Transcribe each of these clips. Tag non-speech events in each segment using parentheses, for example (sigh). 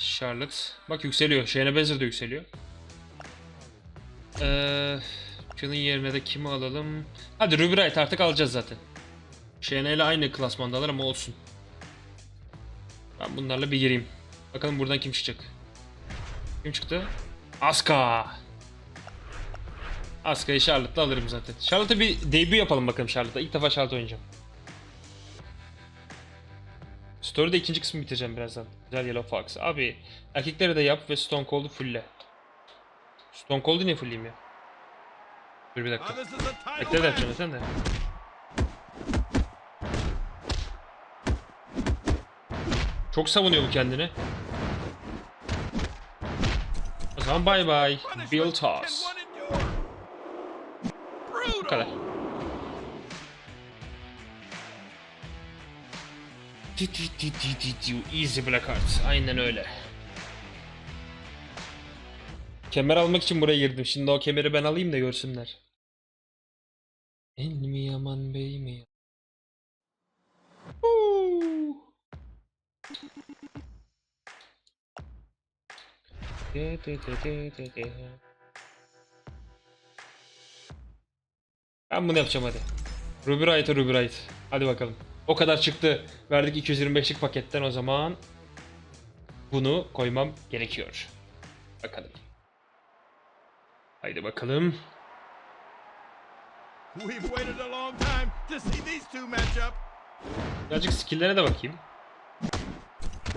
Charlotte. Bak yükseliyor. Shayna Baszler de yükseliyor. Ee, şunun yerine de kimi alalım? Hadi Ruby Riott artık alacağız zaten. Shayna ile aynı klasmandalar ama olsun. Ben bunlarla bir gireyim. Bakalım buradan kim çıkacak. Kim çıktı? Asuka. Asuka'yı Charlotte'la alırım zaten. Charlotte'a bir debut yapalım bakalım Charlotte'a. İlk defa Charlotte oynayacağım. Story'de ikinci kısmı bitireceğim birazdan. Güzel Yellow Fox. Abi erkekleri de yap ve Stone Cold'u fullle. Stone Cold'u niye fullleyeyim ya? Dur bir dakika. Bekle de yapacağım sen de. Çok savunuyor bu kendini. O zaman bye. Punishment Bill Toss. Bu kadar. Easy Blackheart. Aynen öyle. Kemer almak için buraya girdim. Şimdi o kemeri ben alayım da görsünler. En mi yaman bey mi. De de de de de de. Ben bunu yapacağım hadi. Ruby Right. Hadi bakalım. O kadar çıktı. Verdik 225'lik paketten o zaman. Bunu koymam gerekiyor. Bakalım. Haydi bakalım. Birazcık skill'lerine de bakayım.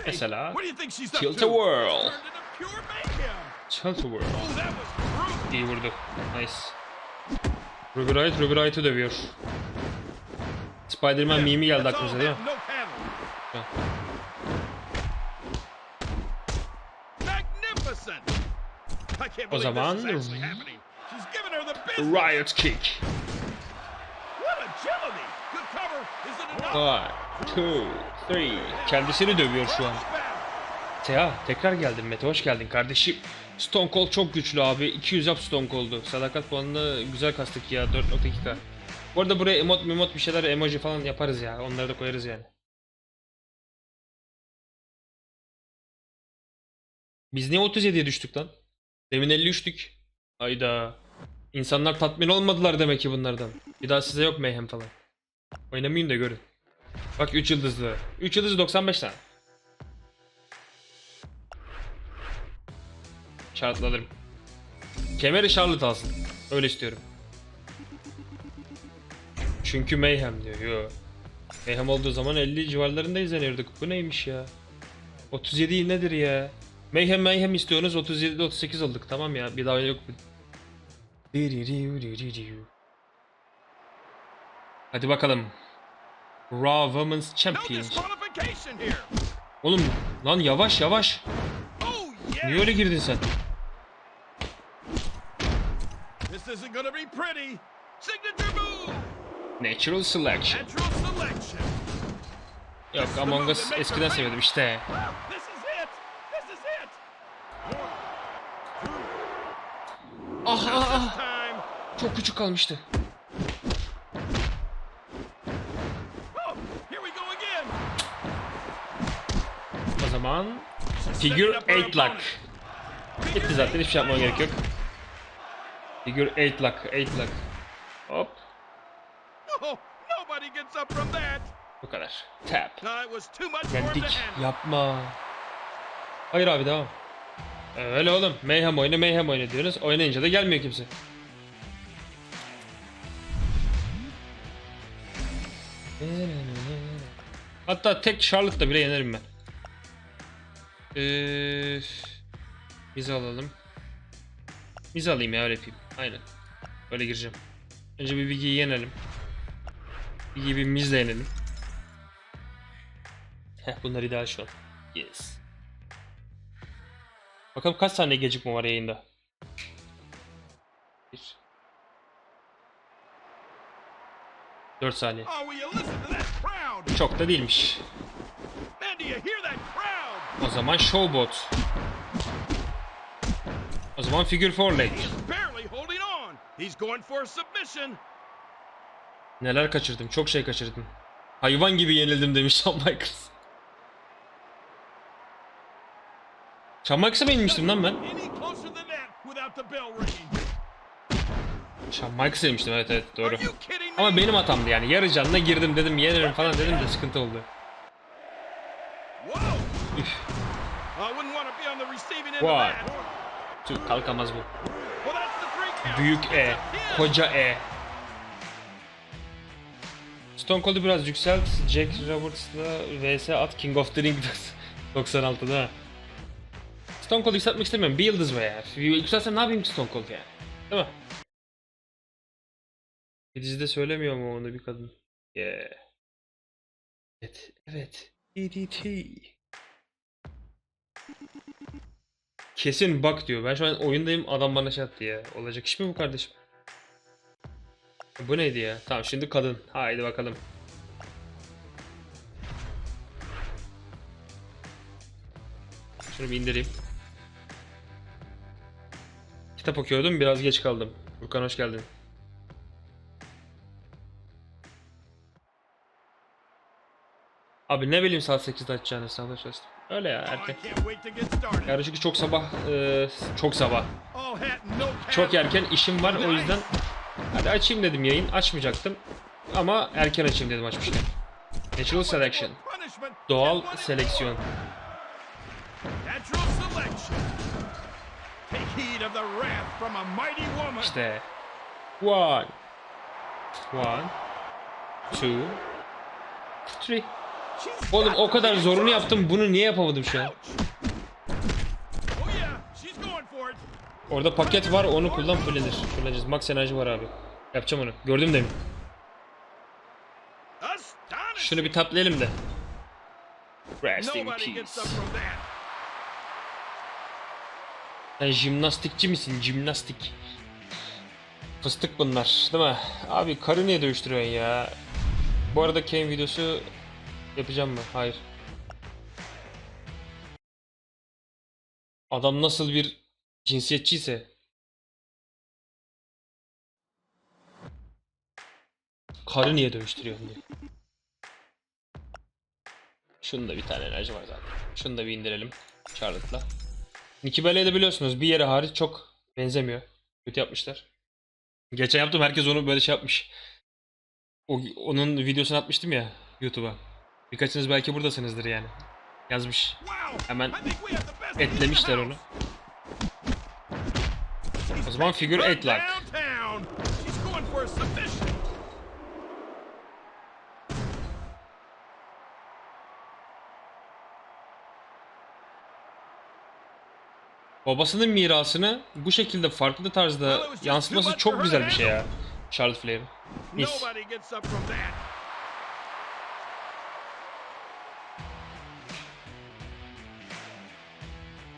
Mesela Tilt a Whirl. Tilt a Whirl. Oh. İyi vurdu. Nice. Ruby Wright, Ruby Wright'ı dövüyor. Spider-Man mimi geldi aklınıza değil mi? believe zaman-. Riot Kick. One, two, three. Kendisini dövüyor şu an. Tea tekrar geldin Mete hoş geldin kardeşim. Stone Cold çok güçlü abi. 200 yap Stone Cold'u. Sadakat puanını güzel kastık ya 4.2k. Bu arada buraya emot memot bir şeyler emoji falan yaparız ya. Onları da koyarız yani. Biz niye 37'ye düştük lan? Demin 53'tük. Hayda. İnsanlar tatmin olmadılar demek ki bunlardan. Bir daha size yok mayhem falan. Oynamayın da görün. Bak 3 yıldızlı. 3 yıldızlı 95 tane. Alırım. Kemeri Charlotte alsın. Öyle istiyorum. Çünkü Mayhem diyor. Yo. Mayhem olduğu zaman 50 civarlarında izleniyorduk. Bu neymiş ya? 37 nedir ya? Mayhem Mayhem istiyorsunuz 37'de 38 olduk. Tamam ya bir daha yok. Hadi bakalım. Raw Women's Champion. Oğlum lan yavaş yavaş. Niye öyle girdin sen? This isn't to be pretty. Signature move. Natural Selection. Yok Among Us eskiden seviyordum işte. Ah ah ah. Time. Çok küçük kalmıştı. Oh. O zaman Figure 8 lock. Bitti zaten hiçbir şey yapmama gerek yok. Figure 8 lock, 8 lock. Tap. Yendik. Yapma. Hayır abi devam. Öyle oğlum. Mayhem oyna, Mayhem oyna diyoruz. Oynayınca da gelmiyor kimse. Hatta tek Charlotte'da bile yenerim ben. Ee, biz alalım. Biz alayım ya öyle yapayım. Aynen. Böyle gireceğim. Önce bir Biggie'yi yenelim. Biggie'yi bir Miz'le yenelim. Heh bunlar ideal şu an. Yes. Bakalım kaç saniye gecikme var yayında. Bir. 4 saniye. Çok da değilmiş. O zaman Showbot. O zaman Figure 4 leg. Barely holding on. He's going for a submission. Neler kaçırdım. Çok şey kaçırdım. Hayvan gibi yenildim demiş Shawn Michaels. Michaels'a mı inmiştim lan ben? Michaels'a inmiştim evet evet doğru. Ama benim hatamdı yani. Yarı canına girdim dedim yenerim falan dedim de sıkıntı oldu. Vay. Tüh, kalkamaz bu. Büyük E. Koca E. Stone Cold'u biraz yükselt. Jack Roberts'la vs at King of the Ring (laughs) 96'da. Stone Cold'u yükseltmek istemiyorum. Bir yıldız var ya. Yükseltsem ne yapayım ki Stone Cold yani? Değil mi? Bir dizide söylemiyor mu onu bir kadın? Yeah. Evet. Evet. DDT. Kesin bak diyor. Ben şu an oyundayım adam bana şey attı ya. Olacak iş mi bu kardeşim? Bu neydi ya? Tamam şimdi kadın. Haydi bakalım. Şunu bir indireyim. Kitap okuyordum biraz geç kaldım. Furkan hoş geldin. Abi ne bileyim saat 8'de açacağını sınavda çalıştım. Öyle ya erken. çünkü çok sabah, e, çok sabah. Çok erken işim var o yüzden hadi açayım dedim yayın açmayacaktım ama erken açayım dedim açmıştım. Natural Selection doğal seleksiyon işte one one two three Oğlum o kadar zorunu yaptım bunu niye yapamadım şu an? Orada paket var onu kullan fullenir. Fulleneceğiz. Max enerji var abi. Yapacağım onu. Gördüm demin. Şunu bir taplayalım da. Rest in peace. Sen jimnastikçi misin? Jimnastik. Fıstık bunlar değil mi? Abi karı niye dövüştürüyorsun ya? Bu arada Kane videosu yapacağım mı? Hayır. Adam nasıl bir cinsiyetçiyse. Karı niye dövüştürüyorsun diye. Şunun da bir tane enerji var zaten. Şunu da bir indirelim. Charlotte'la. Nicky Bella'yı da biliyorsunuz bir yere hariç çok benzemiyor. Kötü yapmışlar. Geçen yaptım herkes onu böyle şey yapmış. O, onun videosunu atmıştım ya YouTube'a. Birkaçınız belki buradasınızdır yani. Yazmış. Hemen Etlemişler onu. O zaman figür et like. Babasının mirasını bu şekilde farklı tarzda yansıtması çok güzel bir şey ya. Charlotte Flair'in. Mis.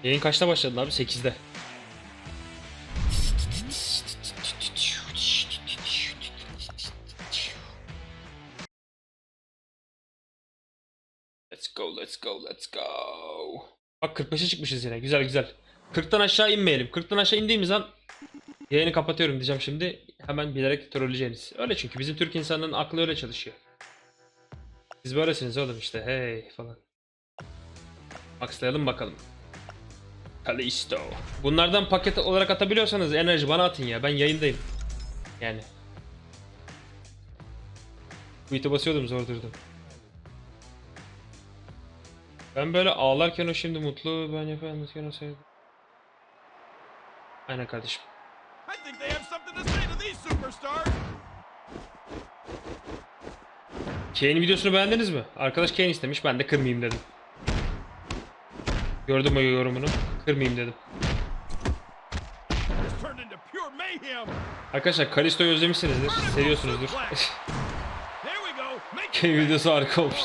Yayın kaçta başladın abi? 8'de. Let's go, let's go, let's go. Bak 45'e çıkmışız yine. Güzel güzel. 40'tan aşağı inmeyelim. 40'tan aşağı indiğimiz an yayını kapatıyorum diyeceğim şimdi. Hemen bilerek trolleyeceğiniz. Öyle çünkü bizim Türk insanların aklı öyle çalışıyor. Siz böylesiniz oğlum işte hey falan. Maxlayalım bakalım. Kalisto. Bunlardan paket olarak atabiliyorsanız enerji bana atın ya. Ben yayındayım. Yani. Quit'e basıyordum zor durdum. Ben böyle ağlarken o şimdi mutlu, ben yaparken o sevdi. Aynen kardeşim. I think they have something to say to these superstars. Kane videosunu beğendiniz mi? Arkadaş Kane istemiş, ben de kırmayayım dedim. Gördüm o yorumunu, kırmayayım dedim. Arkadaşlar Kalisto'yu özlemişsinizdir, seviyorsunuzdur. (laughs) Kane videosu harika olmuş.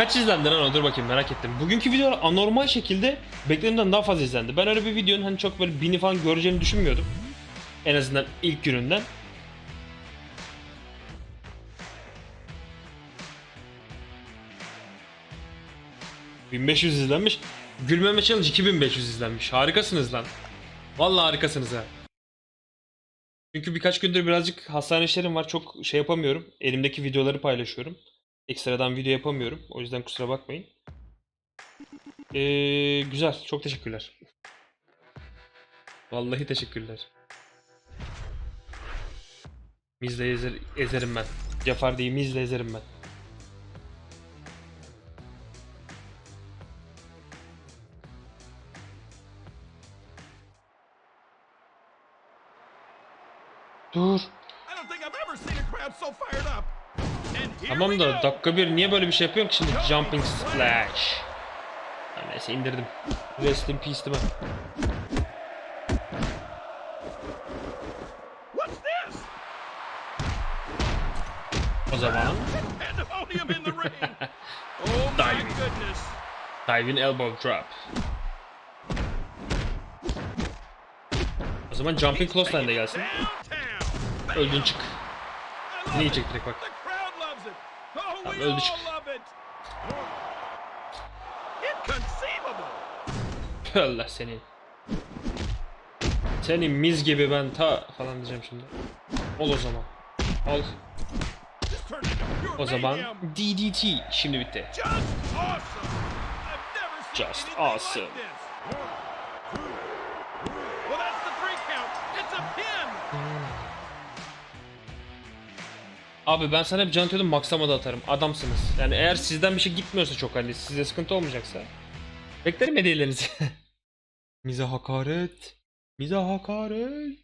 Kaç izlendi lan o? Dur bakayım merak ettim. Bugünkü video anormal şekilde beklenenden daha fazla izlendi. Ben öyle bir videonun hani çok böyle bini falan göreceğini düşünmüyordum. En azından ilk gününden. ...1500 izlenmiş. Gülmeme challenge 2500 izlenmiş. Harikasınız lan. Vallahi harikasınız ha. Çünkü birkaç gündür birazcık hastane işlerim var. Çok şey yapamıyorum. Elimdeki videoları paylaşıyorum. Ekstradan video yapamıyorum. O yüzden kusura bakmayın. Ee, güzel. Çok teşekkürler. Vallahi teşekkürler. Mizle ezer, ezerim ben. Cafar değil mizle ezerim ben. Dur. Tamam da dakika bir niye böyle bir şey yapıyorum ki şimdi jumping splash. Ha, neyse indirdim. Rest in peace değil mi? What's this? O zaman (laughs) Diving. diving elbow drop. O zaman jumping close line de gelsin. Öldün çık. Yiyecek direkt bak. Tamam, öldü çık. Allah senin. Senin miz gibi ben ta falan diyeceğim şimdi. Ol o zaman. Pure O zaman. DDT şimdi bitti. Just awesome. Just awesome. Abi ben sana hep can atıyordum maksama da atarım. Adamsınız. Yani eğer sizden bir şey gitmiyorsa çok hani size sıkıntı olmayacaksa. Beklerim hediyelerinizi. (laughs) Mize hakaret. Mize hakaret.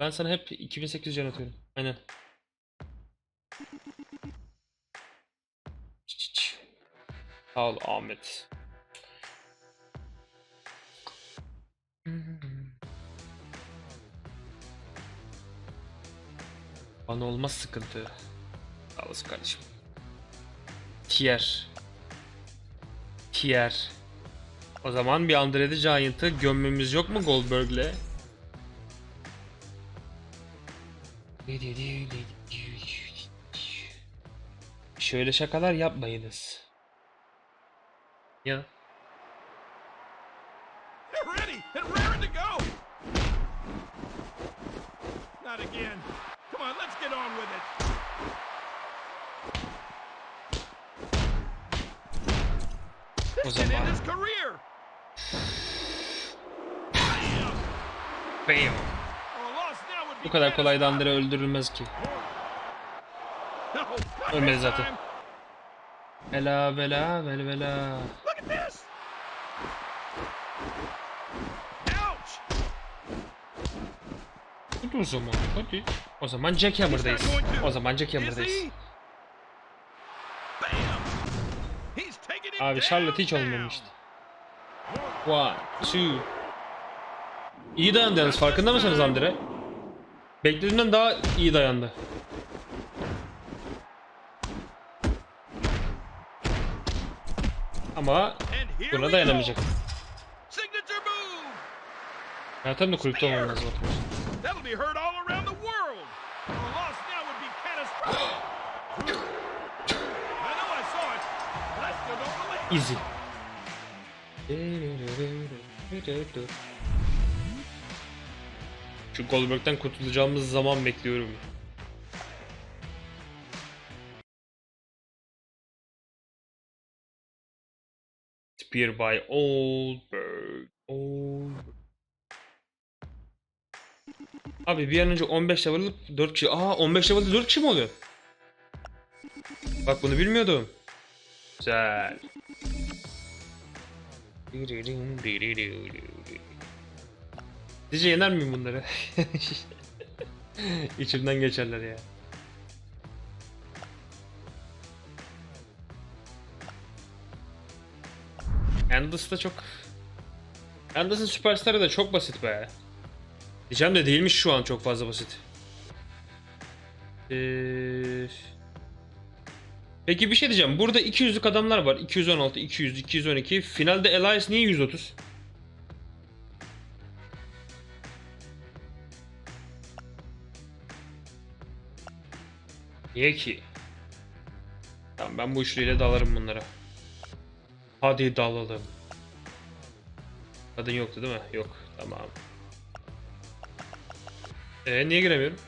Ben sana hep 2800 can atıyorum. Aynen. Sağ ol Ahmet. Bana olmaz sıkıntı. Sağ kardeşim. Tier. Tier. O zaman bir Andre the Giant'ı gömmemiz yok mu Goldberg'le? Şöyle şakalar yapmayınız. Ya. Now would be Bu kadar kolay da catastrophic. Andre öldürülmez ki. Ölmedi zaten. Bela bela bela bela. Hadi o zaman hadi. O zaman Jackhammer'dayız. O zaman Jackhammer'dayız. he? Bam! He's taking it Abi Charlotte hiç olmamıştı. One, two. İyi dayandı yalnız farkında mısınız Andre? Beklediğimden daha iyi dayandı. Ama buna dayanamayacak. Zaten de kulüpte olmam lazım. Easy. Şu Goldberg'den kurtulacağımız zaman bekliyorum. Spear by Oldberg. Oldberg. Abi bir an önce 15 level alıp 4 kişi. Aa 15 level'de 4 kişi mi oluyor? Bak bunu bilmiyordum. Güzel. Sizce yener miyim bunları? (laughs) İçimden geçerler ya. Candice da çok... Candice'ın süperstarı da çok basit be. Diyeceğim de değilmiş şu an çok fazla basit. Eee... Peki bir şey diyeceğim. Burada 200'lük adamlar var. 216, 200, 212. Finalde Elias niye 130? Niye ki? Tamam ben bu üçlüyle dalarım bunlara. Hadi dalalım. Kadın yoktu değil mi? Yok. Tamam. Ee niye giremiyorum?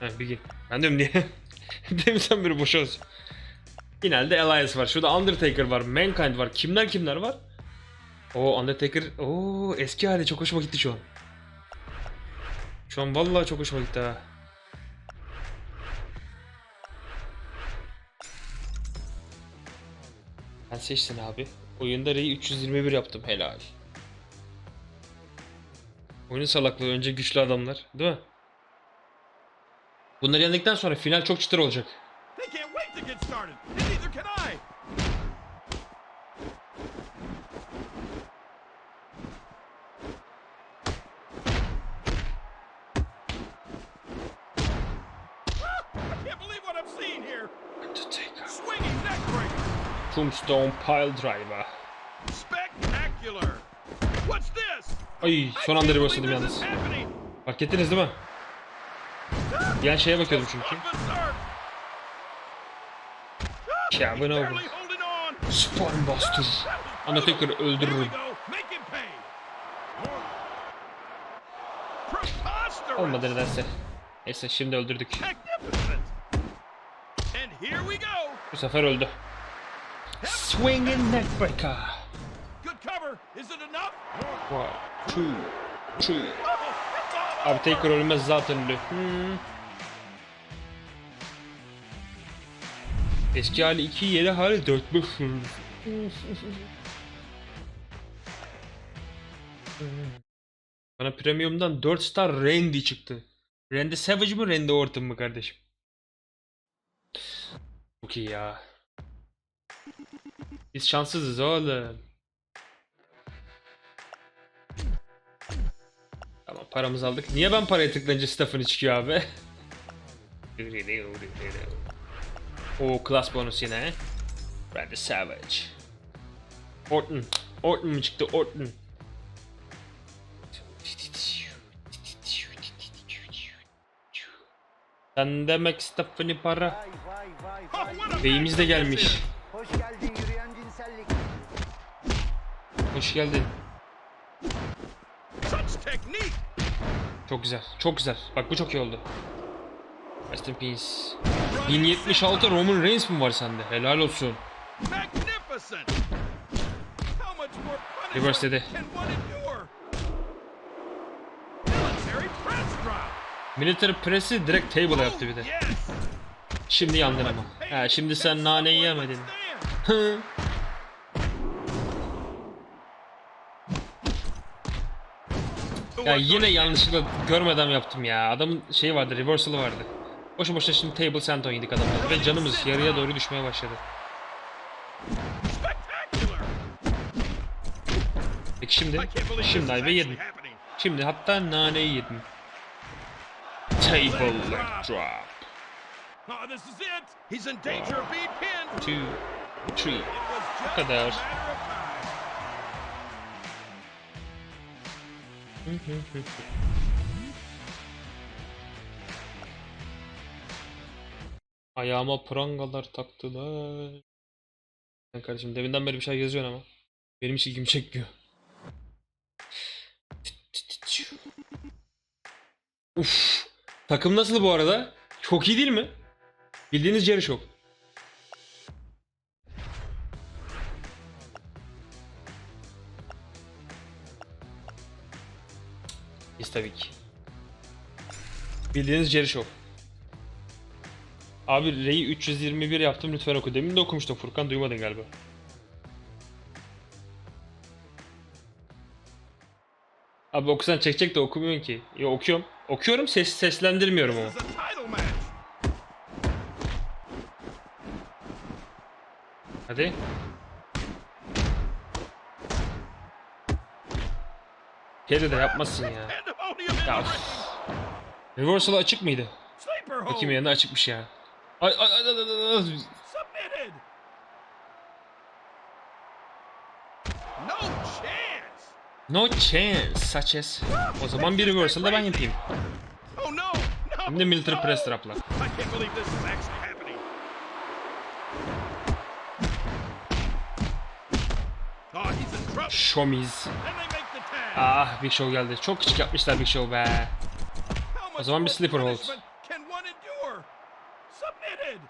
Heh bir gir. Ben diyorum niye? (laughs) (laughs) Demisen biri boşa olsun. Finalde Elias var. Şurada Undertaker var. Mankind var. Kimler kimler var? O Undertaker. Oo eski hali çok hoşuma gitti şu an. Şu an vallahi çok hoşuma gitti ha. Sen seçtin abi. Oyunda R'yi 321 yaptım helal. Oyunun salaklığı önce güçlü adamlar değil mi? Bunları yendikten sonra final çok çıtır olacak. Ah. Tombstone Pile Driver. Spectacular. What's this? Ay son anda believe yalnız. Fark ettiniz değil mi? Yan şeye bakıyordum çünkü. Kevin Owens. on. Spinebuster. Undertaker öldürürüm. Olmadı nedense. Neyse şimdi öldürdük. Bu sefer öldü. Swinging Neckbreaker. Good cover. Is it enough? One, two, three. Oh, Abi. Taker ölmez zaten ölü. Hmm. Eski hali 2, yeni hali 4. Bana premiumdan 4 star Randy çıktı. Randy Savage mı Randy Orton mu kardeşim? Çok iyi ya. Biz şanssızız oğlum. Tamam paramızı aldık. Niye ben paraya tıklayınca Stephanie çıkıyor abi? (laughs) O class bonus yine. Randy Savage. Orton. Orton mu çıktı? Orton. Sen demek Stephanie para. Beyimiz de gelmiş. Hoş geldin yürüyen cinsellik. Hoş geldin. Çok güzel. Çok güzel. Bak bu çok iyi oldu. Rest in peace. 1076 Roman Reigns mi var sende? Helal olsun. Reverse dedi. Military Press'i direkt table yaptı bir de. Oh. Şimdi yandın ama. Ha, şimdi sen naneyi yemedin. Ya yine yanlışlıkla görmeden yaptım ya. Adamın şeyi vardı, reversal'ı vardı. Boşu boşuna şimdi table senton yedik adamlar. Ve canımız yarıya doğru düşmeye başladı. Peki şimdi, şimdi ayva yedim. Şimdi hatta naneyi yedim. Table leg drop. Oh, this is it. He's in danger of Ayağıma prangalar taktılar. Sen kardeşim deminden beri bir şey yazıyorsun ama. Benim hiç ilgimi çekmiyor. Uf. Takım nasıl bu arada? Çok iyi değil mi? Bildiğiniz Jerry Show. Biz tabii ki. Bildiğiniz Jerry Show. Abi R'yi 321 yaptım lütfen oku. Demin de okumuştum Furkan duymadın galiba. Abi okusan çekecek de okumuyorsun ki. Ya okuyorum. Okuyorum ses seslendirmiyorum ama. Hadi. Kedi de yapmasın ya. Ya. the ring. Reversal açık mıydı? Bakayım yanında açıkmış ya. Ay ay ay ay ay. Submitted. No chance. No chance such as. O zaman bir reversal da ben yapayım. Hem de military press trap'la. Happening. Oh. Ah Big Show geldi. Çok küçük yapmışlar Big Show be. Much zaman bir sleeper hold. punishment Can one endure? Submitted.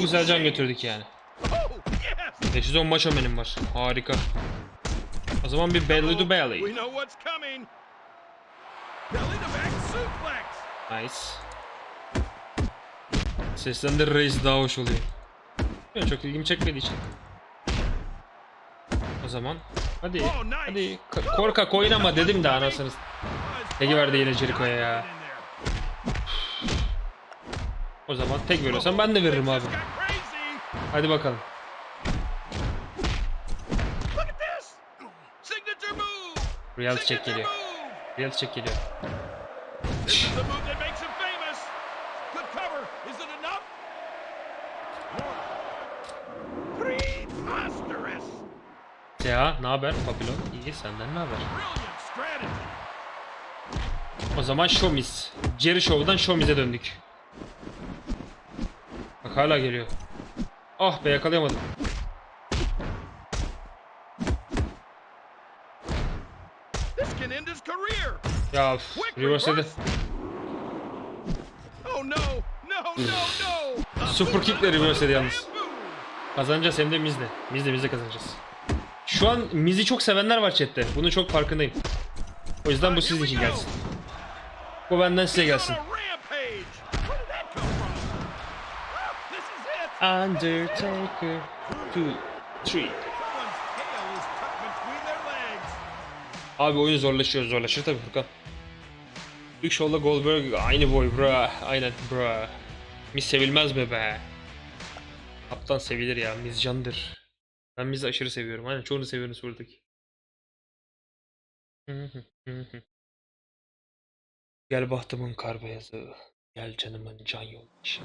Yine güzel can götürdük yani. Oh, yes. 510 maç benim var. Harika. O zaman bir belly to belly. Nice. Seslendir reis daha hoş oluyor. Yani çok ilgimi çekmediği için. O zaman hadi Oh, hadi korkak oynama dedim de anasınız. Teki verdi yine Jericho'ya ya. O zaman tek veriyorsan ben de veririm abi. Hadi bakalım. Check Signature geliyor. Reality check geliyor. Ya ne haber Papillon? İyi senden ne haber? O zaman Showmiz. Jerry Show'dan Showmiz'e döndük. Hala geliyor. Ah be yakalayamadım. Ya reverse'ledi. reverse. Oh no. No, no, no. A Super kick'le reverse'ledi yalnız. Kazanacağız hem de Miz'le. Miz'le Miz'le kazanacağız. Şu an Miz'i çok sevenler var chatte. Bunun çok farkındayım. O yüzden bu sizin için gelsin. Bu benden size gelsin. Undertaker 2 3 Someone's tail is tucked between their legs. Abi oyun zorlaşıyor zorlaşır tabii Furkan. Big Show'la Goldberg aynı boy bra. Aynen bra. Miz sevilmez mi be? Kaptan sevilir ya. Miz candır. Ben Miz'i aşırı seviyorum. Aynen çoğunu seviyorum buradaki. Gel bahtımın kar beyazı. Gel canımın can yoldaşı.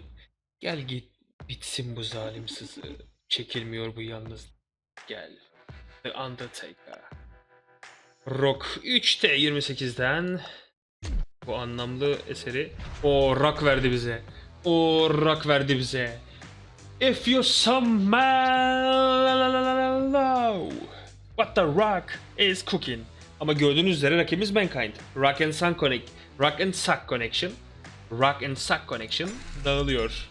Gel git bitsin bu zalim sızı. Çekilmiyor bu yalnız. Gel. The Undertaker. Rock 3'te 28'den bu anlamlı eseri o rock verdi bize. O rock verdi bize. If you somehow what the rock is cooking. Ama gördüğünüz üzere rakibimiz Mankind. Rock and Sun Connect. Rock and Suck Connection. Rock and Suck Connection dağılıyor.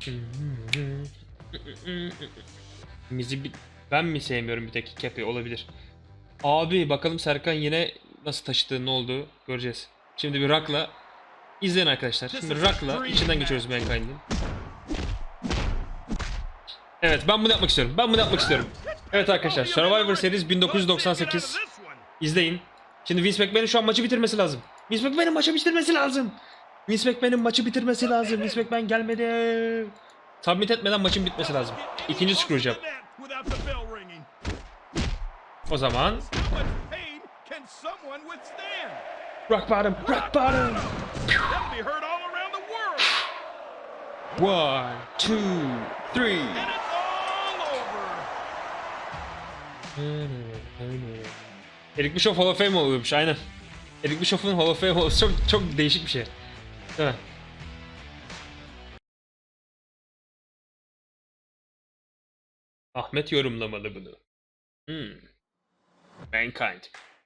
(laughs) Mizi ben mi sevmiyorum bir tek Cappy olabilir. Abi bakalım Serkan yine nasıl taşıdı ne oldu göreceğiz. Şimdi bir Rock'la izleyin arkadaşlar. Şimdi Rock'la içinden geçiyoruz Mankind'in. Evet ben bunu yapmak istiyorum. Ben bunu yapmak istiyorum. Evet arkadaşlar Survivor Series 1998 izleyin. Şimdi Vince McMahon'in şu an maçı bitirmesi lazım. Vince McMahon'in maçı bitirmesi lazım. Vince McMahon'in maçı bitirmesi lazım. Vince McMahon gelmedi. Submit etmeden maçın bitmesi lazım. İkinci screwjob. O zaman? Rock bottom, rock bottom. One, two, three. Eric Bischoff Hall of Fame oluyormuş aynen. Eric Bischoff'un Hall of Fame olması çok çok değişik bir şey. Mi? Ahmet yorumlamalı bunu. Hmm. Mankind.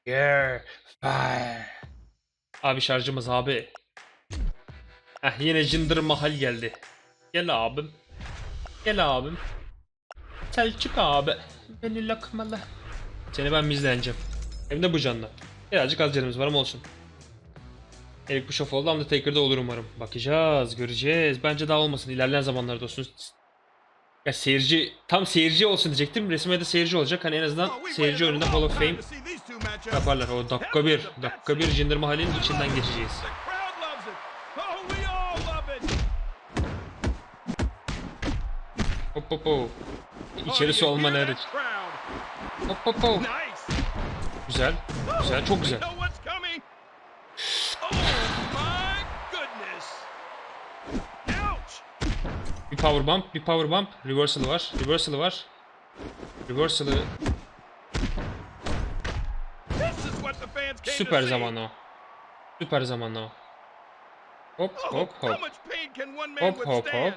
Yeah. Fire. Abi şarjımız abi. Heh yine Cinder Mahal geldi. Gel abim. Gel abim. Selçuk abi. Beni lokmalı. Seni ben mizleneceğim. Hem de bu canla. Birazcık az canımız var ama olsun. Eric Bischoff oldu Undertaker'da olur umarım. Bakacağız, göreceğiz. Bence daha olmasın. İlerleyen zamanlarda olsun. Ya seyirci, tam seyirci olsun diyecektim. Resmen de seyirci olacak. Hani en azından seyirci önünde Hall of Fame yaparlar. O dakika bir, dakika bir Jinder Mahal'in içinden geçeceğiz. Hop hop hop. İçerisi olman hariç. Hop hop hop. Güzel, güzel, çok güzel. Power bump, bir power bump. Reversal'ı var, reversal'ı var. Reversal'ı süper zaman o. Süper zaman o. Hop hop hop. Hop hop hop.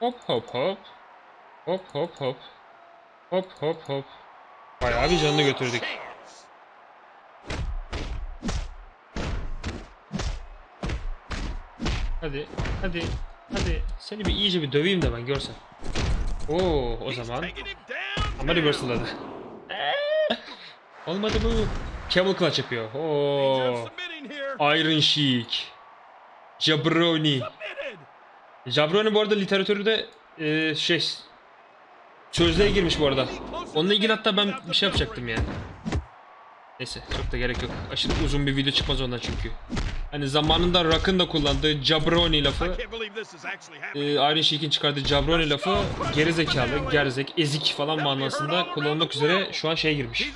Hop hop hop. Hop hop hop. Hop hop hop. Bayağı bir canını götürdük. Hadi, hadi. Hadi seni bir iyice bir döveyim de ben görsen. Oo o zaman. Ama reversal'ladı. Olmadı mı? Camel clutch yapıyor. Oo. Iron Sheik. Jabroni. Jabroni bu arada literatürde e, şey sözlüğe girmiş bu arada. Onunla ilgili hatta ben bir şey yapacaktım yani. Neyse çok da gerek yok. Aşırı uzun bir video çıkmaz ondan çünkü. Hani zamanında Rock'ın da kullandığı Jabroni lafı e. Iron Sheik'in çıkardığı Jabroni lafı gerizekalı, gerzek, ezik falan manasında kullanılmak üzere şu an şeye girmiş.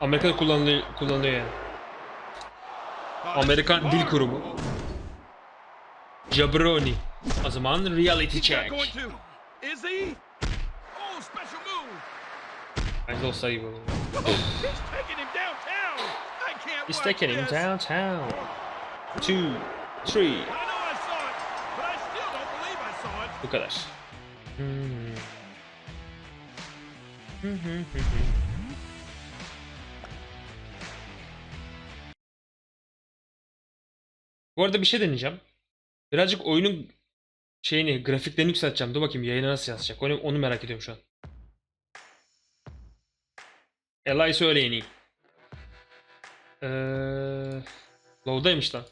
Amerika'da kullanılıyor, kullanılıyor yani. Amerikan Dil. Kurumu. Jabroni. O zaman reality check. Oh. Bence olsa iyi olur. He's taking him downtown. Two, three. Bu kadar. Bu arada bir şey deneyeceğim. Birazcık oyunun şeyini, grafiklerini yükselteceğim. Dur bakayım yayına nasıl yazacak. Onu, onu merak ediyorum şu an. Eli söyle en iyi. Ee, low'daymış lan.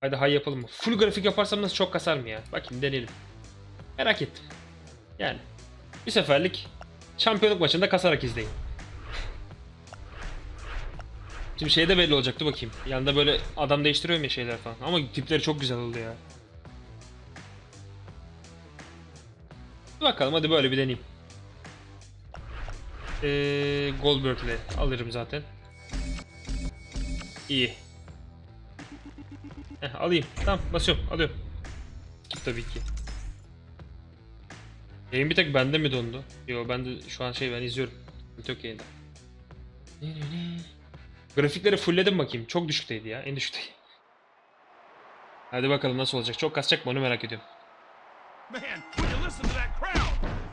Hadi hay yapalım mı? Full grafik yaparsam nasıl çok kasar mı ya? Bakayım deneyelim. Merak ettim. Yani bir seferlik şampiyonluk maçında kasarak izleyin. Şimdi şey de belli olacaktı bakayım. Yanında böyle adam değiştiriyorum ya şeyler falan. Ama tipleri çok güzel oldu ya. Bakalım hadi böyle bir deneyeyim. Ee, Goldberg'le alırım zaten. İyi. Heh, alayım. Tamam basıyorum. Alıyorum. Tabii ki. Yayın bir tek bende mi dondu? Yo ben de şu an şey ben izliyorum. Yok yayında. Grafikleri fullledim bakayım. Çok düşükteydi ya. En düşükteydi. Hadi bakalım nasıl olacak. Çok kasacak mı onu merak ediyorum.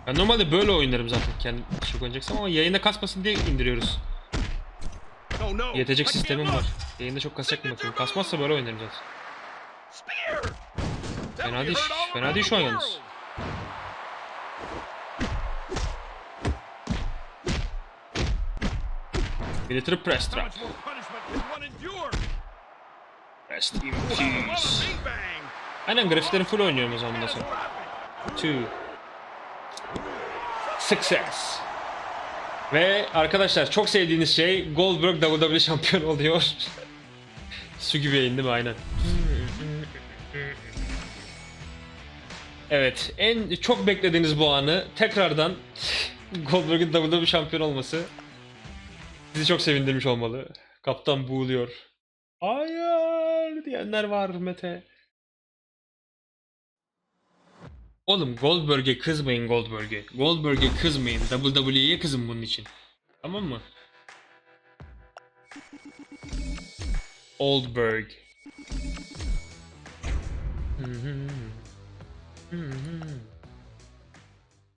Ben normalde böyle oynarım zaten kendim çok oynayacaksam ama yayında kasmasın diye indiriyoruz. Yetecek sistemim var. Yayında çok kasacak mı bakayım. Kasmazsa böyle oynarım zaten. Fena değil. Fena değil şu an yalnız. Military press trap. Rest in peace. Aynen grafiklerin full oynuyorum o zaman bundan sonra. Two. Success. Ve arkadaşlar çok sevdiğiniz şey Goldberg WWE şampiyon oluyor. (laughs) Su gibi değil mi? Aynen. Evet, en çok beklediğiniz bu anı tekrardan Goldberg'in WWE şampiyon olması sizi çok sevindirmiş olmalı. Kaptan buğuluyor. Hayır diyenler var Mete. Oğlum Goldberg'e kızmayın Goldberg'e. Goldberg'e kızmayın. WWE'ye kızın bunun için. Tamam mı? Oldberg. Hı hı. Hı hı.